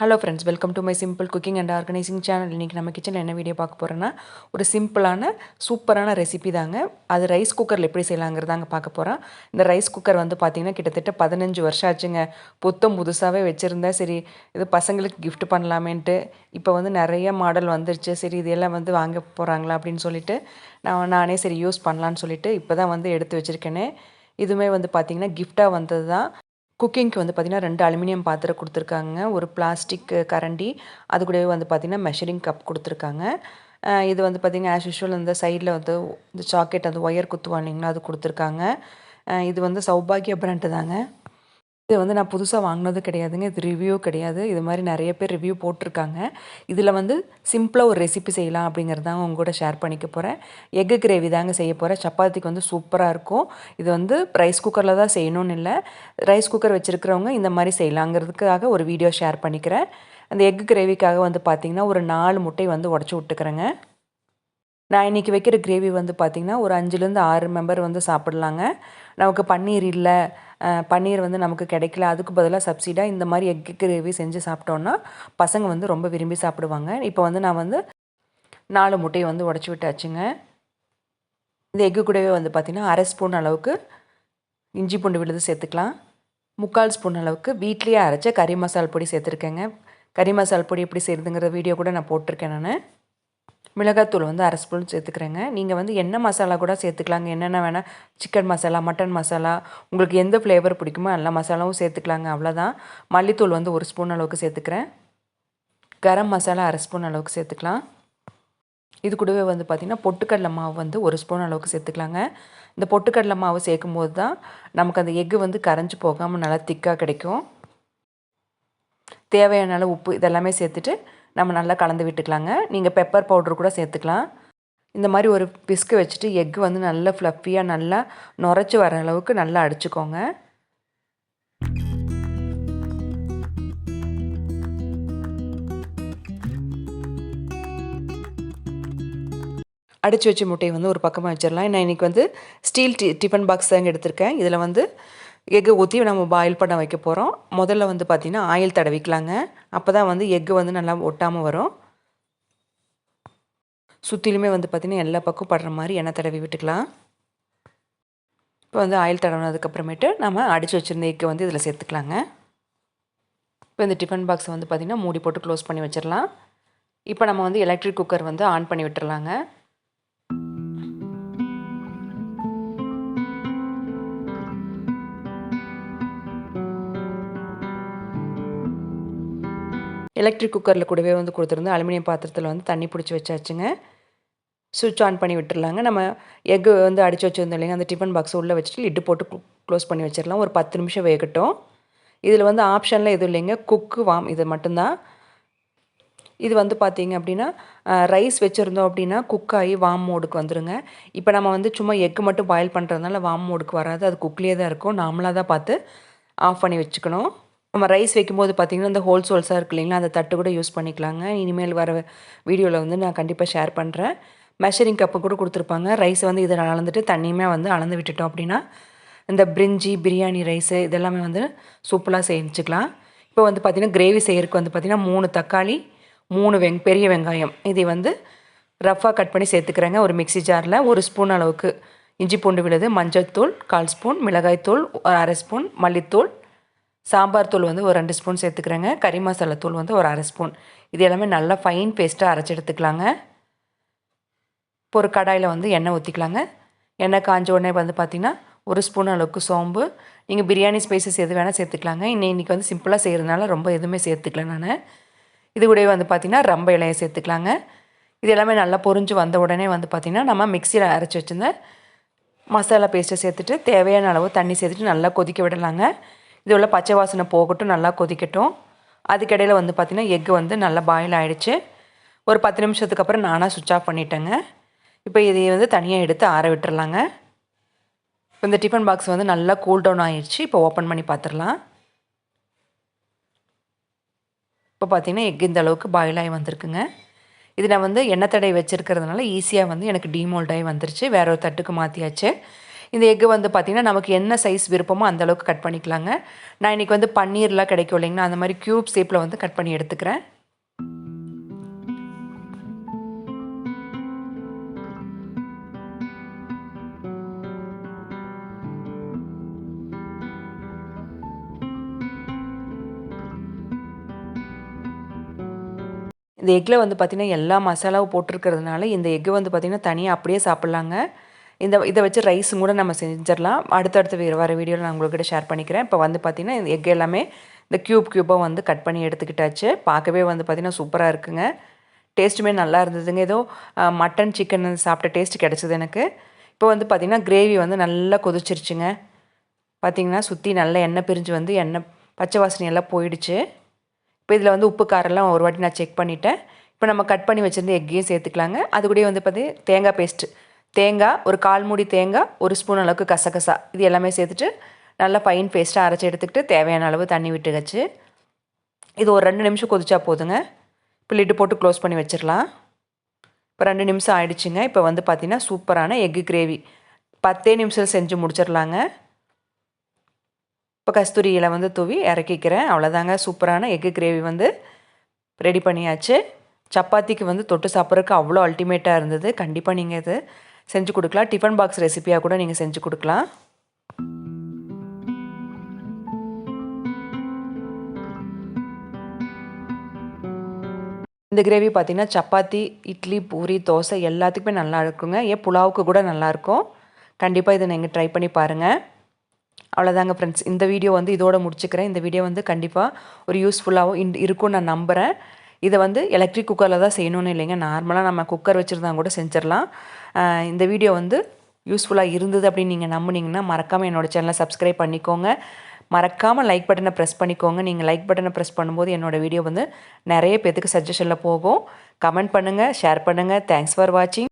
Hello friends welcome to my simple cooking and organising channel இன்றைக்கி நம்ம கிச்சனில் என்ன வீடியோ பார்க்க போகிறோன்னா ஒரு சிம்பிளான சூப்பரான ரெசிபி தாங்க. அது ரைஸ் குக்கரில் எப்படி செய்யலாங்கிறதாங்க பார்க்க போகிறோம் இந்த ரைஸ் குக்கர் வந்து பார்த்திங்கன்னா கிட்டத்தட்ட பதினஞ்சு வருஷம் ஆச்சுங்க. புத்தம் புதுசாகவே வச்சுருந்தேன் சரி இது பசங்களுக்கு கிஃப்ட் பண்ணலாமேன்ட்டு இப்போ வந்து நிறைய மாடல் வந்துருச்சு. சரி இதெல்லாம் வந்து வாங்க போகிறாங்களா அப்படின்னு சொல்லிட்டு நான் நானே சரி யூஸ் பண்ணலான்னு சொல்லிட்டு இப்போ தான் வந்து எடுத்து வச்சுருக்கேனே. இதுவுமே வந்து பார்த்திங்கன்னா கிஃப்டாக வந்தது தான் குக்கிங்க்கு வந்து பார்த்திங்கன்னா ரெண்டு அலுமினியம் பாத்திரம் கொடுத்துருக்காங்க. ஒரு பிளாஸ்டிக் கரண்டி அது கூடவே வந்து பார்த்திங்கன்னா மெஷரிங் கப் கொடுத்துருக்காங்க. இது வந்து பார்த்திங்கன்னா ஆஸ் யூஷுவல் இந்த சைடில் வந்து இந்த சாக்கெட் அந்த ஒயர் குத்துவாங்க இல்லைங்களா அது கொடுத்துருக்காங்க. இது வந்து சௌபாகிய பிராண்டு தாங்க. இது வந்து நான் புதுசாக வாங்கினது கிடையாதுங்க. இது ரிவ்யூ கிடையாது. இது மாதிரி நிறைய பேர் ரிவ்யூ போட்டிருக்காங்க. இதில் வந்து சிம்பிளாக ஒரு ரெசிபி செய்யலாம் அப்படிங்கிறது தான் உங்க கூட ஷேர் பண்ணிக்க போகிறேன் எக்கு கிரேவி தாங்க செய்ய போகிறேன் சப்பாத்திக்கு வந்து சூப்பராக இருக்கும். இது வந்து ரைஸ் குக்கரில் தான் செய்யணும்னு இல்லை. ரைஸ் குக்கர் வச்சுருக்கிறவங்க இந்த மாதிரி செய்யலாங்கிறதுக்காக ஒரு வீடியோ ஷேர் பண்ணிக்கிறேன். அந்த எக்கு கிரேவிக்காக வந்து பார்த்திங்கன்னா ஒரு நாலு முட்டை வந்து உடச்சி விட்டுக்கிறேங்க. நான் இன்றைக்கி வைக்கிற கிரேவி வந்து பார்த்திங்கன்னா ஒரு அஞ்சுலேருந்து ஆறு மெம்பர் வந்து சாப்பிட்லாங்க. நமக்கு பன்னீர் இல்லை. பன்னீர் வந்து நமக்கு கிடைக்கல. அதுக்கு பதிலாக சப்சிடாக இந்த மாதிரி எக் கிரேவி செஞ்சு சாப்பிட்டோன்னா பசங்க வந்து ரொம்ப விரும்பி சாப்பிடுவாங்க. இப்போ வந்து நான் வந்து நாலு முட்டையை வந்து உடச்சி விட்டாச்சுங்க. இந்த எக்கு கூடவே வந்து பார்த்திங்கன்னா அரை ஸ்பூன் அளவுக்கு இஞ்சி பூண்டு விழுது சேர்த்துக்கலாம். முக்கால் ஸ்பூன் அளவுக்கு வீட்லேயே அரைச்ச கறி மசால் பொடி சேர்த்துருக்கேங்க. கறி மசால் பொடி எப்படி செய்யுதுங்கிற வீடியோ கூட நான் போட்டிருக்கேன் நான். மிளகாத்தூள் வந்து அரை ஸ்பூன் சேர்த்துக்கிறேங்க. நீங்கள் வந்து என்ன மசாலா கூட சேர்த்துக்கலாங்க. என்னென்ன வேணால் சிக்கன் மசாலா மட்டன் மசாலா உங்களுக்கு எந்த ஃப்ளேவர் பிடிக்குமோ எல்லா மசாலாவும் சேர்த்துக்கலாங்க அவ்வளோதான் மல்லித்தூள் வந்து ஒரு ஸ்பூன் அளவுக்கு சேர்த்துக்கிறேன். கரம் மசாலா அரை ஸ்பூன் அளவுக்கு சேர்த்துக்கலாம். இது கூடவே வந்து பார்த்திங்கன்னா பொட்டுக்கடலை மாவு வந்து ஒரு ஸ்பூன் அளவுக்கு சேர்த்துக்கலாங்க. இந்த பொட்டுக்கடலை மாவு சேர்க்கும் போது தான் நமக்கு அந்த எக்கு வந்து கரைஞ்சி போகாமல் நல்லா திக்காக கிடைக்கும். தேவையான அளவு உப்பு இதெல்லாமே சேர்த்துட்டு நம்ம நல்லா கலந்து விட்டுக்கலாங்க. நீங்கள் பெப்பர் பவுட்ரு கூட சேர்த்துக்கலாம். இந்த மாதிரி ஒரு பிஸ்கு வச்சுட்டு எக்கு வந்து நல்லா ஃப்ளஃபியாக நல்லா நுரைச்சி வர அளவுக்கு நல்லா அடிச்சுக்கோங்க. அடித்து வச்ச முட்டையை வந்து ஒரு பக்கமாக வச்சிடலாம். நான் இன்றைக்கி வந்து ஸ்டீல் டி டிஃபன் பாக்ஸ் தாங்க எடுத்திருக்கேன். இதில் வந்து எக்கு ஊற்றி நம்ம பாயில் பண்ண வைக்க போகிறோம் முதல்ல வந்து பார்த்திங்கன்னா ஆயில் தடவிக்கலாங்க. அப்போ தான் வந்து எக்கு வந்து நல்லா ஒட்டாமல் வரும். சுற்றிலுமே வந்து பார்த்திங்கன்னா எல்லா பக்கம் படுற மாதிரி எண்ணெய் தடவி விட்டுக்கலாம். இப்போ வந்து ஆயில் தடவினதுக்கப்புறமேட்டு நம்ம அடித்து வச்சுருந்த எக்கு வந்து இதில் சேர்த்துக்கலாங்க. இப்போ இந்த டிஃபன் பாக்ஸை வந்து பார்த்திங்கன்னா மூடி போட்டு க்ளோஸ் பண்ணி வச்சிடலாம் இப்போ நம்ம வந்து எலக்ட்ரிக் குக்கர் வந்து ஆன் பண்ணி விட்டுறலாங்க எலக்ட்ரிக் குக்கரில் கூடவே வந்து கொடுத்துருந்து அலுமினியம் பாத்திரத்தில் வந்து தண்ணி பிடிச்சி வச்சாச்சுங்க. சுவிட்ச் ஆன் பண்ணி விட்டுர்லாங்க நம்ம எக்கு வந்து அடித்து வச்சுருந்தோம் இல்லைங்க. அந்த டிஃபன் பாக்ஸ் உள்ளே வச்சுட்டு லிட்டு போட்டு க்ளோஸ் பண்ணி வச்சிடலாம் ஒரு பத்து நிமிஷம் வேகட்டும். இதில் வந்து ஆப்ஷனில் எதுவும் இல்லைங்க. குக்கு வாம் இது மட்டும்தான். இது வந்து பார்த்தீங்க அப்படின்னா ரைஸ் வச்சுருந்தோம் அப்படின்னா குக் ஆகி வாம் மோடுக்கு வந்துடுங்க இப்போ நம்ம வந்து சும்மா எக்கு மட்டும் பாயில் பண்ணுறதுனால வாம் மோடுக்கு வராது. அது குக்லேயே தான் இருக்கும். நாமளாக தான் பார்த்து ஆஃப் பண்ணி வச்சுக்கணும். நம்ம ரைஸ் வைக்கும்போது பார்த்திங்கன்னா அந்த ஹோல் சோல்ஸாக இருக்கு இல்லைங்களா? அந்த தட்டு கூட யூஸ் பண்ணிக்கலாங்க. இனிமேல் வர வீடியோவில் வந்து நான் கண்டிப்பாக ஷேர் பண்ணுறேன் மெஷரிங் கப்பு கூட கொடுத்துருப்பாங்க. ரைஸ் வந்து இதில் அளந்துட்டு தண்ணியுமே வந்து அளந்து விட்டுட்டோம் அப்படின்னா இந்த பிரிஞ்சி பிரியாணி ரைஸு இதெல்லாமே வந்து சூப்பராக செஞ்சுக்கலாம் இப்போ வந்து பார்த்திங்கன்னா கிரேவி செய்யறதுக்கு வந்து பார்த்திங்கன்னா மூணு தக்காளி மூணு வெங் பெரிய வெங்காயம். இதை வந்து ரஃப்பாக கட் பண்ணி சேர்த்துக்கிறேங்க. ஒரு மிக்ஸி ஜாரில் ஒரு ஸ்பூன் அளவுக்கு இஞ்சி பூண்டு விழுது மஞ்சள்தூள் கால் ஸ்பூன் மிளகாய்த்தூள் தூள் அரை ஸ்பூன் மல்லித்தூள் சாம்பார் தூள் வந்து ஒரு ரெண்டு ஸ்பூன் சேர்த்துக்கிறேங்க. கறி மசாலா தூள் வந்து ஒரு அரை ஸ்பூன். இது எல்லாமே நல்லா ஃபைன் பேஸ்ட்டாக அரைச்சி எடுத்துக்கலாங்க. இப்போ ஒரு கடாயில் வந்து எண்ணெய் ஊற்றிக்கலாங்க எண்ணெய் காஞ்ச உடனே வந்து பார்த்திங்கன்னா ஒரு ஸ்பூன் அளவுக்கு சோம்பு. நீங்கள் பிரியாணி ஸ்பைசஸ் எது வேணால் சேர்த்துக்கலாங்க. இன்னும் இன்றைக்கி வந்து சிம்பிளாக செய்கிறதுனால ரொம்ப எதுவுமே சேர்த்துக்கல நான். இது கூடவே வந்து பார்த்திங்கன்னா ரம்ப இலையை சேர்த்துக்கலாங்க. இது எல்லாமே நல்லா பொரிஞ்சு வந்த உடனே வந்து பார்த்திங்கன்னா நம்ம மிக்சியில் அரைச்சி வச்சுருந்த மசாலா பேஸ்ட்டை சேர்த்துட்டு தேவையான அளவு தண்ணி சேர்த்துட்டு நல்லா கொதிக்க விடலாங்க. இது உள்ள பச்சை வாசனை போகட்டும் நல்லா கொதிக்கட்டும். அதுக்கிடையில் வந்து பார்த்திங்கன்னா எக்கு வந்து நல்லா பாயில் ஆகிடுச்சு ஒரு பத்து நிமிஷத்துக்கு அப்புறம் நானாக சுவிட்ச் ஆஃப் பண்ணிட்டேங்க. இப்போ இதை வந்து தனியாக எடுத்து ஆற விட்டுறலாங்க. இப்போ இந்த டிஃபன் பாக்ஸ் வந்து நல்லா கூல் டவுன் ஆகிடுச்சு இப்போ ஓப்பன் பண்ணி பார்த்துடலாம் இப்போ பார்த்தீங்கன்னா எக் இந்த அளவுக்கு பாயில் ஆகி வந்திருக்குங்க. இது நான் வந்து எண்ணெய் தடை வச்சுருக்கிறதுனால ஈஸியாக வந்து எனக்கு டீமோல்ட் ஆகி வந்துருச்சு. வேற ஒரு தட்டுக்கு மாற்றியாச்சு இந்த எக்கு வந்து பார்த்திங்கன்னா நமக்கு என்ன சைஸ் விருப்பமோ அந்தளவுக்கு கட் பண்ணிக்கலாங்க. நான் இன்றைக்கி வந்து பன்னீர்லாம் கிடைக்கும் இல்லைங்களா அந்த மாதிரி க்யூப் ஷேப்பில் வந்து கட் பண்ணி எடுத்துக்கிறேன். இந்த எக்கில் வந்து பார்த்திங்கன்னா எல்லா மசாலாவும் போட்டிருக்கிறதுனால இந்த எக்கு வந்து பார்த்திங்கன்னா தனியாக அப்படியே சாப்பிட்லாங்க. இந்த இதை வச்சு ரைஸும் கூட நம்ம செஞ்சிடலாம். அடுத்தடுத்த வர வீடியோவில் நான் உங்கள்கிட்ட ஷேர் பண்ணிக்கிறேன். இப்போ வந்து பார்த்திங்கன்னா இந்த எக் எல்லாமே இந்த க்யூப் க்யூப்பாக வந்து கட் பண்ணி எடுத்துக்கிட்டாச்சு. பார்க்கவே வந்து பார்த்திங்கன்னா சூப்பராக இருக்குங்க. டேஸ்ட்டுமே நல்லா இருந்ததுங்க. ஏதோ மட்டன் சிக்கன் சாப்பிட்ட டேஸ்ட் கிடச்சிது எனக்கு. இப்போ வந்து பார்த்திங்கன்னா கிரேவி வந்து நல்லா கொதிச்சிருச்சுங்க. பார்த்திங்கன்னா சுற்றி நல்லா எண்ணெய் பிரிஞ்சு வந்து எண்ணெய் பச்சை வாசனையெல்லாம் போயிடுச்சு. இப்போ இதில் வந்து உப்பு காரெல்லாம் ஒரு வாட்டி நான் செக் பண்ணிவிட்டேன் இப்போ நம்ம கட் பண்ணி வச்சுருந்து எக்கையும் சேர்த்துக்கலாங்க. அது கூட வந்து பார்த்தி தேங்காய் பேஸ்ட்டு தேங்காய் ஒரு கால் மூடி தேங்காய் ஒரு ஸ்பூன் அளவுக்கு கசகசா. இது எல்லாமே சேர்த்துட்டு நல்லா பைன் பேஸ்ட்டாக அரைச்சி எடுத்துக்கிட்டு தேவையான அளவு தண்ணி விட்டுக்கச்சு. இது ஒரு ரெண்டு நிமிஷம் கொதிச்சா போதுங்க. இப்போ லிட்டு போட்டு க்ளோஸ் பண்ணி வச்சிடலாம் இப்போ ரெண்டு நிமிஷம் ஆயிடுச்சுங்க. இப்போ வந்து பார்த்திங்கன்னா சூப்பரான எக்கு கிரேவி பத்தே நிமிஷம் செஞ்சு முடிச்சிடலாங்க இப்போ கஸ்தூரியில் வந்து தூவி இறக்கிக்கிறேன். அவ்வளோதாங்க சூப்பரான எக்கு கிரேவி வந்து ரெடி பண்ணியாச்சு. சப்பாத்திக்கு வந்து தொட்டு சாப்பிட்றதுக்கு அவ்வளோ அல்டிமேட்டாக இருந்தது. கண்டிப்பாக நீங்கள் இது செஞ்சு கொடுக்கலாம். டிஃபன் பாக்ஸ் ரெசிபியாக கூட நீங்கள் செஞ்சு கொடுக்கலாம். இந்த கிரேவி பார்த்திங்கன்னா சப்பாத்தி இட்லி பூரி தோசை எல்லாத்துக்குமே நல்லா இருக்குங்க. ஏன் புலாவுக்கு கூட நல்லாயிருக்கும் கண்டிப்பாக இதை நீங்கள் ட்ரை பண்ணி பாருங்கள் அவ்வளோதாங்க ஃப்ரெண்ட்ஸ் இந்த வீடியோ வந்து இதோட முடிச்சுக்கிறேன். இந்த வீடியோ வந்து கண்டிப்பாக ஒரு யூஸ்ஃபுல்லாகவும் இன் இருக்கும்னு நான் நம்புகிறேன் இதை வந்து எலக்ட்ரிக் குக்கரில் தான் செய்யணும்னு இல்லைங்க. நார்மலாக நம்ம குக்கர் வச்சுருந்தா கூட செஞ்சிடலாம். இந்த வீடியோ வந்து யூஸ்ஃபுல்லாக இருந்தது அப்படின்னு நீங்கள் நம்புனீங்கன்னா மறக்காமல் என்னோடய சேனலை சப்ஸ்கிரைப் பண்ணிக்கோங்க. மறக்காமல் லைக் பட்டனை ப்ரெஸ் பண்ணிக்கோங்க. நீங்கள் லைக் பட்டனை ப்ரெஸ் பண்ணும்போது என்னோடய வீடியோ வந்து நிறைய பேத்துக்கு சஜஷனில் போகும். கமெண்ட் பண்ணுங்கள் ஷேர் பண்ணுங்கள் தேங்க்ஸ் ஃபார் வாட்சிங்